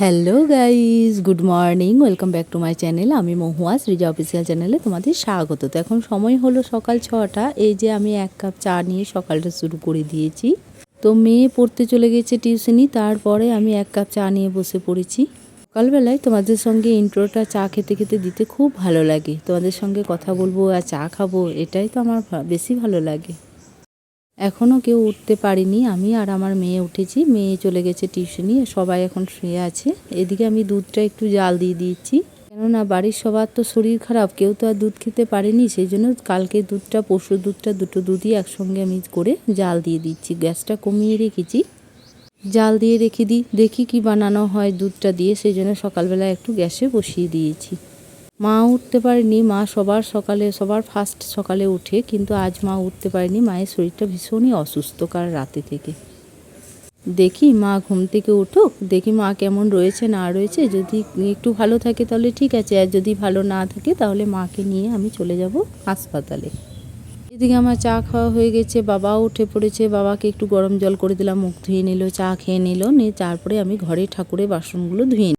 Hello guys good morning welcome back to my channel আমি Mahua Srija official চ্যানেলে তোমাদের স্বাগত। তো এখন সময় হলো সকাল ছটা। এই যে আমি এক কাপ চা নিয়ে সকালটা শুরু করে দিয়েছি। তো মেয়ে পড়তে চলে গেছে টিউশনি, তারপরে আমি এক কাপ চা নিয়ে বসে পড়েছি। সকালবেলায় তোমাদের সঙ্গে ইন্ট্রোটা চা খেতে খেতে দিতে খুব ভালো লাগে। তোমাদের সঙ্গে কথা বলব আর চা খাব, এটাই তো আমার বেশি ভালো লাগে। এখনও কেউ উঠতে পারিনি। আমি আর আমার মেয়ে উঠেছি। মেয়ে চলে গেছে টিউশনি, সবাই এখন শুয়ে আছে। এদিকে আমি দুধটা একটু জাল দিয়ে দিয়েছি। কেননা বাড়ির সবার তো শরীর খারাপ, কেউ তো আর দুধ খেতে পারেনি সেই জন্য কালকে দুধটা, পরশু দুধটা, দুটো দুধই একসঙ্গে আমি করে জাল দিয়ে দিচ্ছি। গ্যাসটা কমিয়ে রেখেছি। জাল দিয়ে রেখে দিই। দেখি কি বানানো হয় দুধটা দিয়ে সেই জন্য সকালবেলা একটু গ্যাসে বসিয়ে দিয়েছি। মা উঠতে পারেনি, মা সবার সকালে, সবার ফার্স্ট সকালে উঠে, কিন্তু আজ মা উঠতে পারেনি, মায়ের শরীরটা ভীষণই অসুস্থ কাল রাতে থেকে। দেখি মা ঘুম থেকে উঠুক, দেখি মা কেমন রয়েছে, না রয়েছে, যদি একটু ভালো থাকে তাহলে ঠিক আছে, আর যদি ভালো না থাকে তাহলে মাকে নিয়ে আমি চলে যাব হাসপাতালে। এদিকে আমার চা খাওয়া হয়ে গেছে, বাবাও উঠে পড়েছে, বাবাকে একটু গরম জল করে দিলাম, মুখ ধুয়ে নিল, চা খেয়ে নিল, নিয়ে তারপরে আমি ঘরে ঠাকুরের বাসনগুলো ধুয়ে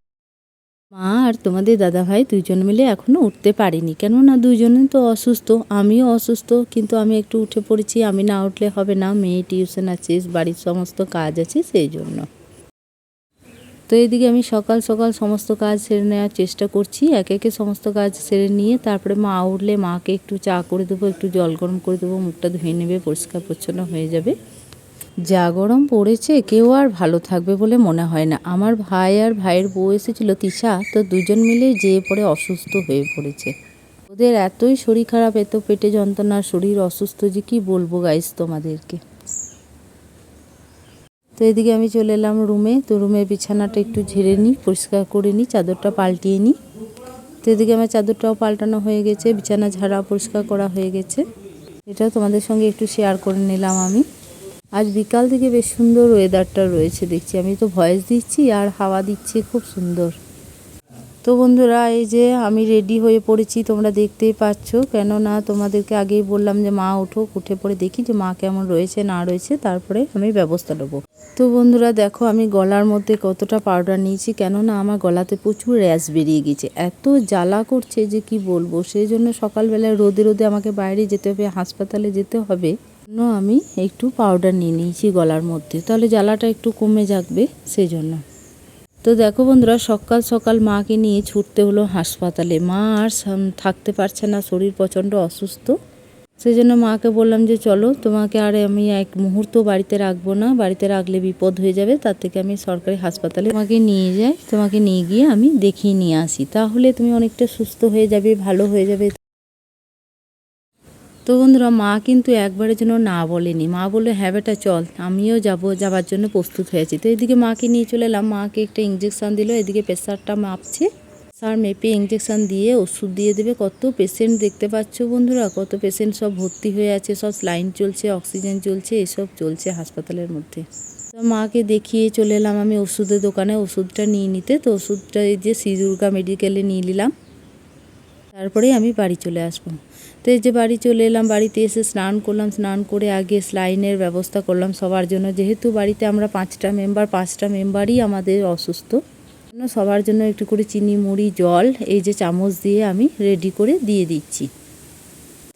আর তোমাদের দাদা ভাই দুইজন মিলে এখনও উঠতে পারিনি। কেননা দুইজনে তো অসুস্থ, আমিও অসুস্থ, কিন্তু আমি একটু উঠে পড়েছি, আমি না উঠলে হবে না, মেয়ে টিউশন আছে, বাড়ির সমস্ত কাজ আছে, সেই জন্য। তো এদিকে আমি সকাল সকাল সমস্ত কাজ সেরে নেওয়ার চেষ্টা করছি, একে একে সমস্ত কাজ সেরে নিয়ে তারপরে মা উঠলে মাকে একটু চা করে দেবো, একটু জল গরম করে দেবো, মুখটা ধুয়ে নেবে, পরিষ্কার পরিচ্ছন্ন হয়ে যাবে। যা গরম পড়েছে, কেউ আর ভালো থাকবে বলে মনে হয় না। আমার ভাই আর ভাইয়ের বউ এসেছিল তিশা, তো দুজন মিলে যেয়ে পড়ে অসুস্থ হয়ে পড়েছে। ওদের এতই শরীর খারাপ, এত পেটে যন্ত্রণা, শরীর অসুস্থ যে কি বলব গাইস তোমাদেরকে। তো এদিকে আমি চলে এলাম রুমে, তো রুমের বিছানাটা একটু ঝেড়ে নিই, পরিষ্কার করে নিই, চাদরটা পাল্টিয়ে নিই। তো এদিকে আমার চাদরটাও পাল্টানো হয়ে গেছে, বিছানা ঝাড়া পরিষ্কার করা হয়ে গেছে। এটাও তোমাদের সঙ্গে একটু শেয়ার করে নিলাম আমি। আজ বিকাল থেকে বেশ সুন্দর ওয়েদারটা রয়েছে, দেখছি। আমি তো ভয়েস দিচ্ছি আর হাওয়া দিচ্ছে, খুব সুন্দর। তো বন্ধুরা, এই যে আমি রেডি হয়ে পড়েছি, তোমরা দেখতেই পাচ্ছ। কেননা, তোমাদেরকে আগেই বললাম যে মা উঠো উঠে পড়ে দেখি যে মা কেমন রয়েছে, না রয়েছে, তারপরে আমি ব্যবস্থা নেব। তো বন্ধুরা, দেখো, আমি গলার মধ্যে কতটা পাউডার নিয়েছি। কেননা, আমার গলাতে প্রচুর র্যাশ বেরিয়ে গেছে। এত জ্বালা করছে যে কি বলব? সেই জন্য সকালবেলায় রোদে রোদে আমাকে বাইরে যেতে হবে, হাসপাতালে যেতে হবে। জন্য আমি একটু পাউডার নিয়ে নিয়েছি গলার মধ্যে। তাহলে জ্বালাটা একটু কমে যাবে সেই জন্য তো দেখো বন্ধুরা, সকাল সকাল মাকে নিয়ে ছুটতে হলো হাসপাতালে। মা আর থাকতে পারছে না, শরীর প্রচণ্ড অসুস্থ। সেই জন্য মাকে বললাম যে, চলো, তোমাকে আর আমি এক মুহূর্ত বাড়িতে রাখব না। বাড়িতে রাখলে বিপদ হয়ে যাবে, তার থেকে আমি সরকারি হাসপাতালে তোমাকে নিয়ে যাই। তোমাকে নিয়ে গিয়ে আমি দেখিয়ে নিয়ে আসি। তাহলে তুমি অনেকটা সুস্থ হয়ে যাবে, ভালো হয়ে যাবে। তো বন্ধুরা, মা কিন্তু একবারের জন্য না বলেনি। মা বলল হ্যাঁ বেটা, চল, আমিও যাব, যাবার জন্য প্রস্তুত হয়েছি তো এদিকে মাকে নিয়ে চলে এলাম। মাকে একটা ইঞ্জেকশান দিল, এদিকে প্রেশারটা মাপছে। স্যার মেপে ইঞ্জেকশান দিয়ে ওষুধ দিয়ে দেবে। কত পেশেন্ট দেখতে পাচ্ছ বন্ধুরা? কত পেশেন্ট সব ভর্তি হয়ে আছে, সব লাইন চলছে অক্সিজেন চলছে, এসব চলছে হাসপাতালের মধ্যে। তো মাকে দেখিয়ে চলে এলাম আমি ওষুধের দোকানে, ওষুধটা নিয়ে নিতে। তো ওষুধটা এই যে শ্রী দুর্গা মেডিকেলে নিয়ে নিলাম। তারপরেই আমি বাড়ি চলে আসব। তো যে বাড়ি চলে এলাম, বাড়িতে এসে স্নান করলাম, স্নান করে আগে স্লাইনের ব্যবস্থা করলাম সবার জন্য। যেহেতু বাড়িতে আমরা পাঁচটা মেম্বার, পাঁচটা মেম্বারই আমাদের অসুস্থ সবার জন্য একটু করে চিনি, মুড়ি, জল, এই যে চামচ দিয়ে আমি রেডি করে দিয়ে দিচ্ছি।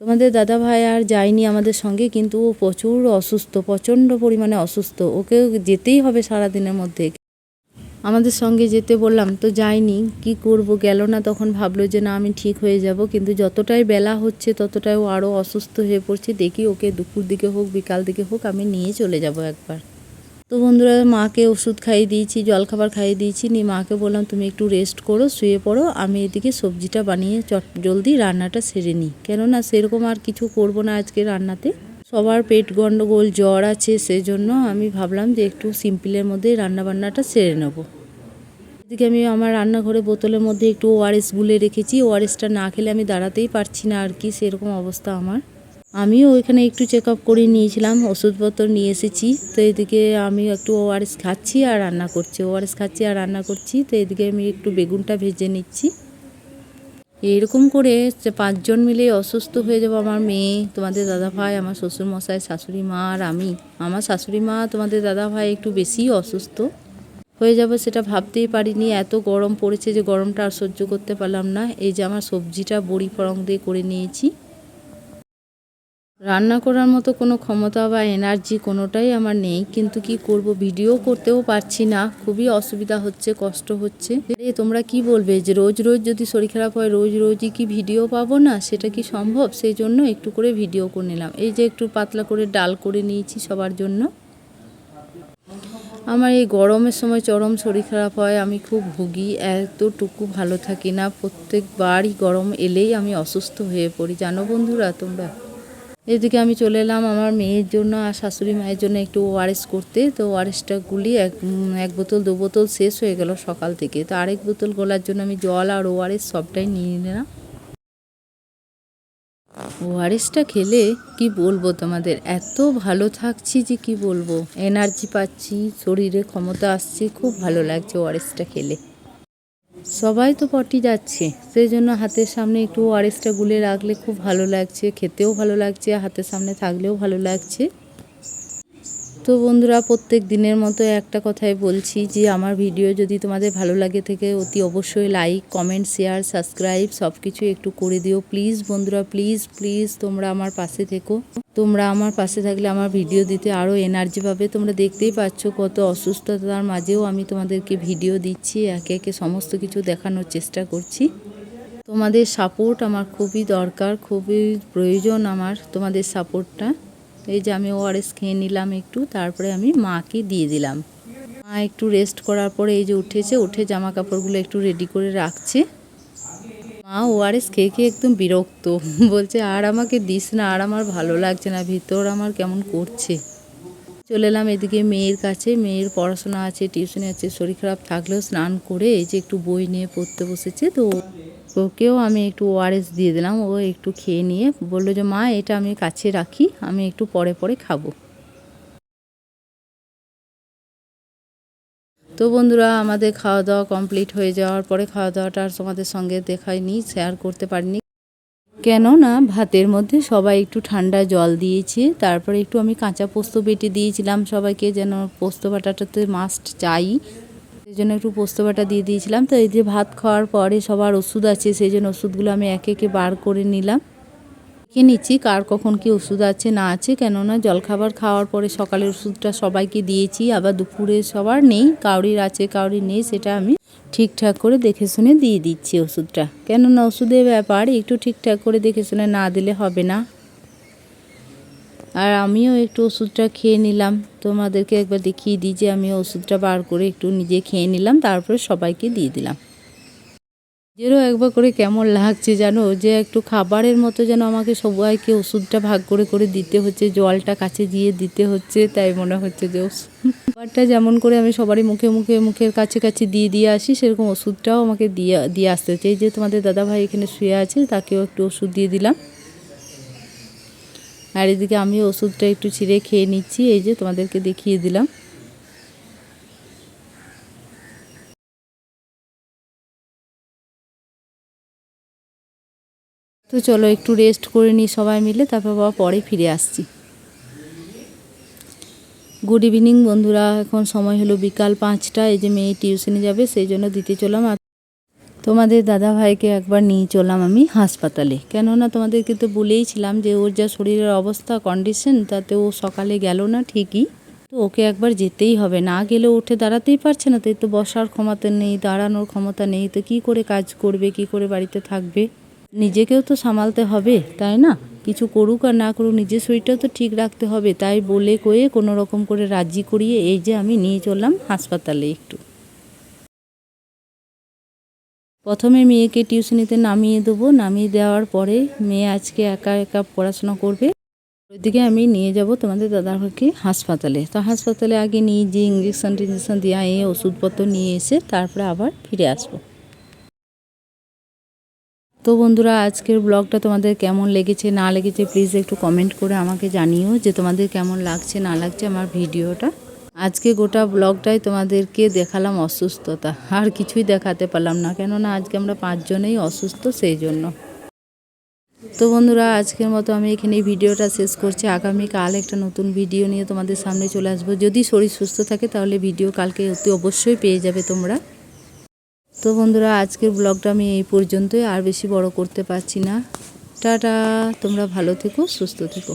তোমাদের দাদা ভাই আর যায়নি আমাদের সঙ্গে, কিন্তু ও প্রচুর অসুস্থ, প্রচণ্ড পরিমাণে অসুস্থ। ওকে যেতেই হবে সারাদিনের মধ্যে। আমাদের সঙ্গে যেতে বললাম, তো যাইনি, কি করব? গেল না, তখন ভাবলো যে, না, আমি ঠিক হয়ে যাব। কিন্তু যতটাই বেলা হচ্ছে, ততটাই ও আরও অসুস্থ হয়ে পড়ছে। দেখি ওকে দুপুর দিকে হোক, বিকাল দিকে হোক, আমি নিয়ে চলে যাব একবার। তো বন্ধুরা, মাকে ওষুধ খাইয়ে দিয়েছি, জলখাবার খাইয়ে দিয়েছি। নিয়ে মাকে বললাম, তুমি একটু রেস্ট করো, শুয়ে পড়ো, আমি এদিকে সবজিটা বানিয়ে চট, জলদি রান্নাটা সেরে নিই। কেননা, সেরকম আর কিছু করব না আজকে রান্নাতে। সবার পেট গন্ডগোল, জ্বর আছে সেই জন্য আমি ভাবলাম যে একটু সিম্পলের মধ্যে রান্না বান্নাটা সেরে নেব। এদিকে আমি আমার রান্নাঘরে বোতলের মধ্যে একটু ওআরএস গুলে রেখেছি। ওআরএসটা না খেলে আমি দাঁড়াতেই পারছি না আর কি, সেরকম অবস্থা আমার। আমিও ওইখানে একটু চেক আপ করে নিয়েছিলাম, ওষুধপত্র নিয়ে এসেছি। তো এদিকে আমি একটু ওআরএস খাচ্ছি আর রান্না করছি। ওআরএস খাচ্ছি আর রান্না করছি। তো এদিকে আমি একটু বেগুনটা ভেজে নিচ্ছি। এরকম করে পাঁচজন মিলে অসুস্থ হয়ে যাব আমার মেয়ে, তোমাদের দাদা ভাই, আমার শ্বশুর মশাই, শাশুড়ি মা আর আমি। আমার শাশুড়ি মা তোমাদের দাদা ভাই একটু বেশিই অসুস্থ। হয়ে যাবে সেটা ভাবতেই পারিনি, এত গরম পড়েছে যে গরমটা আর সহ্য করতে পারলাম না। এই যে আমার সবজিটা বড়ি ফরং দিয়ে করে নিয়েছি। রান্না করার মতো কোনো ক্ষমতা বা এনার্জি কোনোটাই আমার নেই, কিন্তু কি করব? ভিডিও করতেও পারছি না। খুবই অসুবিধা হচ্ছে, কষ্ট হচ্ছে। তোমরা কি বলবে যে রোজ রোজ যদি শরীর খারাপ হয়, রোজ রোজই কি ভিডিও পাবো না? সেটা কি সম্ভব? সেই জন্য একটু করে ভিডিও করে নিলাম। এই যে একটু পাতলা করে ডাল করে নিয়েছি সবার জন্য। আমার এই গরমের সময় চরম শরীর খারাপ হয়, আমি খুব ভুগি, এতটুকু ভালো থাকি না। প্রত্যেকবারই গরম এলেই আমি অসুস্থ হয়ে পড়ি। জানো বন্ধুরা, তোমরা? এদিকে আমি চলে এলাম আমার মেয়ের জন্য আর শাশুড়ি মায়ের জন্য একটু ওআরএস করতে। তো ওআরএসটা গুলি এক এক বোতল, দু বোতল শেষ হয়ে গেল সকাল থেকে। তো আরেক বোতল গোলার জন্য আমি জল আর ওআরএস সবটাই নিয়ে নিলাম। ওআরএসটা খেলে কি বলব তোমাদের? এত ভালো থাকছি যে কি বলব? এনার্জি পাচ্ছি, শরীরে ক্ষমতা আসছে, খুব ভালো লাগছে ওআরএসটা খেলে। সবাই তো পটি যাচ্ছে সেই জন্য হাতের সামনে একটু ওআরএসটা গুলে রাখলে খুব ভালো লাগছে, খেতেও ভালো লাগছে, হাতের সামনে থাকলেও ভালো লাগছে। তো বন্ধুরা, প্রত্যেক দিনের মতো একটা কথাই বলছি যে, আমার ভিডিও যদি তোমাদের ভালো লাগে থেকে অতি অবশ্যই লাইক কমেন্ট শেয়ার সাবস্ক্রাইব সব কিছু একটু করে দিও। প্লিজ বন্ধুরা প্লিজ প্লিজ তোমরা আমার পাশে থেকো। তোমরা আমার পাশে থাকলে আমার ভিডিও দিতে আরও এনার্জি পাবে। তোমরা দেখতেই পাচ্ছ কত অসুস্থতার মাঝেও আমি তোমাদেরকে ভিডিও দিচ্ছি, একে একে সমস্ত কিছু দেখানোর চেষ্টা করছি। তোমাদের সাপোর্ট আমার খুবই দরকার, খুবই প্রয়োজন আমার তোমাদের সাপোর্টটা এই যে আমি ওআরএস খেয়ে নিলাম একটু, তারপরে আমি মাকে দিয়ে দিলাম। মা একটু রেস্ট করার পরে এই যে উঠেছে, উঠে জামা কাপড়গুলো একটু রেডি করে রাখছে। মা ওআরএস খেয়ে খেয়ে একদম বিরক্ত, বলছে, আর আমাকে দিস না, আর আমার ভালো লাগছে না, ভিতর আমার কেমন করছে? চলে এলাম এদিকে মেয়ের কাছে, মেয়ের পড়াশোনা আছে টিউশনে আছে, শরীর খারাপ থাকলেও স্নান করে এই যে একটু বই নিয়ে পড়তে বসেছে, তো ওকেও আমি একটু ওআরএস দিয়ে দিলাম। ও একটু খেয়ে নিয়ে বলল যে, মা, এটা আমি কাছে রাখি, আমি একটু পরে পরে খাব। তো বন্ধুরা, আমাদের খাওয়া দাওয়া কমপ্লিট হয়ে যাওয়ার পরে খাওয়া দাওয়াটা আর তোমাদের সঙ্গে দেখাইনি শেয়ার করতে পারিনি। কেননা, ভাতের মধ্যে সবাই একটু ঠান্ডা জল দিয়েছে, তারপরে একটু আমি কাঁচা পোস্ত বেটে দিয়েছিলাম সবাইকে যেন পোস্ত বাটাটাতে মাস্ট চাই। সেই জন্য একটু পোস্ত বাটা দিয়ে দিয়েছিলাম। তো এই যে ভাত খাওয়ার পরে সবার ওষুধ আছে, সেই জন্য ওষুধগুলো আমি একে একে বার করে নিলাম। দেখে নিচ্ছি কার কখন কি ওষুধ আছে, না আছে। কেননা জলখাবার খাওয়ার পরে সকালের ওষুধটা সবাইকে দিয়েছি, আবার দুপুরে সবার নেই কাউরির আছে কাউরির নেই, সেটা আমি ঠিকঠাক করে দেখে শুনে দিয়ে দিচ্ছি ওষুধটা। কেননা ওষুধের ব্যাপার, একটু ঠিকঠাক করে দেখে শুনে না দিলে হবে না। আর আমিও একটু ওষুধটা খেয়ে নিলাম। তোমাদেরকে একবার দেখিয়ে দিই যে আমি ওষুধটা বার করে একটু নিজে খেয়ে নিলাম, তারপরে সবাইকে দিয়ে দিলাম। নিজেরও একবার করে কেমন লাগছে জানো? যে একটু খাবারের মতো যেন আমাকে সবাইকে ওষুধটা ভাগ করে করে দিতে হচ্ছে, জলটা কাছে দিয়ে দিতে হচ্ছে, তাই মনে হচ্ছে যে খাবারটা যেমন করে আমি সবারই মুখে মুখে মুখের কাছে কাছে দিয়ে দিয়ে আসি, সেরকম ওষুধটাও আমাকে দিয়ে দিয়ে আসতে হচ্ছে। এই যে তোমাদের দাদাভাই এখানে শুয়ে আছে, তাকেও একটু ওষুধ দিয়ে দিলাম। আর এদিকে আমি ওষুধটা একটু ছিঁড়ে খেয়ে নিচ্ছি, এই যে তোমাদেরকে দেখিয়ে দিলাম। তো চলো একটু রেস্ট করে নিই সবাই মিলে, তারপর বাবা পরে ফিরে আসছি। গুড ইভিনিং বন্ধুরা, এখন সময় হলো বিকাল পাঁচটা, এই যে মেয়ে টিউশনে যাবে, সেই জন্য দিতে চললাম। আর তোমাদের দাদা ভাইকে একবার নিয়ে চললাম আমি হাসপাতালে। কেননা তোমাদেরকে তো বলেইছিলাম যে ওর যা শরীরের অবস্থা কন্ডিশন তাতে ও সকালে গেল না ঠিকই। তো ওকে একবার যেতেই হবে, না গেলে উঠে দাঁড়াতেই পারছে না। তাই তো বসার ক্ষমতা নেই, দাঁড়ানোর ক্ষমতা নেই। তো কি করে কাজ করবে, কি করে বাড়িতে থাকবে? নিজেকেও তো সামালতে হবে, তাই না? কিছু করুক আর না করুক, নিজের শরীরটাও তো ঠিক রাখতে হবে। তাই বলে কয়ে কোনো রকম করে রাজি করিয়ে এই যে আমি নিয়ে চললাম হাসপাতালে একটু। প্রথমে মেয়েকে টিউশনিতে নামিয়ে দেবো। নামিয়ে দেওয়ার পরে মেয়ে আজকে একা একা পড়াশোনা করবে। ওইদিকে আমি নিয়ে যাব তোমাদের দাদাভাইকে হাসপাতালে। তো হাসপাতালে আগে নিয়ে যে ইঞ্জেকশন টিঞ্জেকশন দেওয়া এ ওষুধপত্র নিয়ে এসে তারপরে আবার ফিরে আসব। তো বন্ধুরা, আজকের ব্লগটা তোমাদের কেমন লেগেছে, না লেগেছে প্লিজ একটু কমেন্ট করে আমাকে জানিও যে তোমাদের কেমন লাগছে, না লাগছে আমার ভিডিওটা। আজকে গোটা ব্লগটাই তোমাদেরকে দেখালাম অসুস্থতা। আর কিছুই দেখাতে পারলাম না, কেননা আজকে আমরা পাঁচজনেই অসুস্থ সেই জন্য তো বন্ধুরা, আজকের মতো আমি এখানে ভিডিওটা শেষ করছি। আগামীকাল একটা নতুন ভিডিও নিয়ে তোমাদের সামনে চলে আসব। যদি শরীর সুস্থ থাকে, তাহলে ভিডিও কালকে অতি অবশ্যই পেয়ে যাবে তোমরা। তো বন্ধুরা, আজকের ব্লগটা আমি এই পর্যন্তই। আর বেশি বড় করতে পারছি না। টাটা! তোমরা ভালো থেকো, সুস্থ থেকো।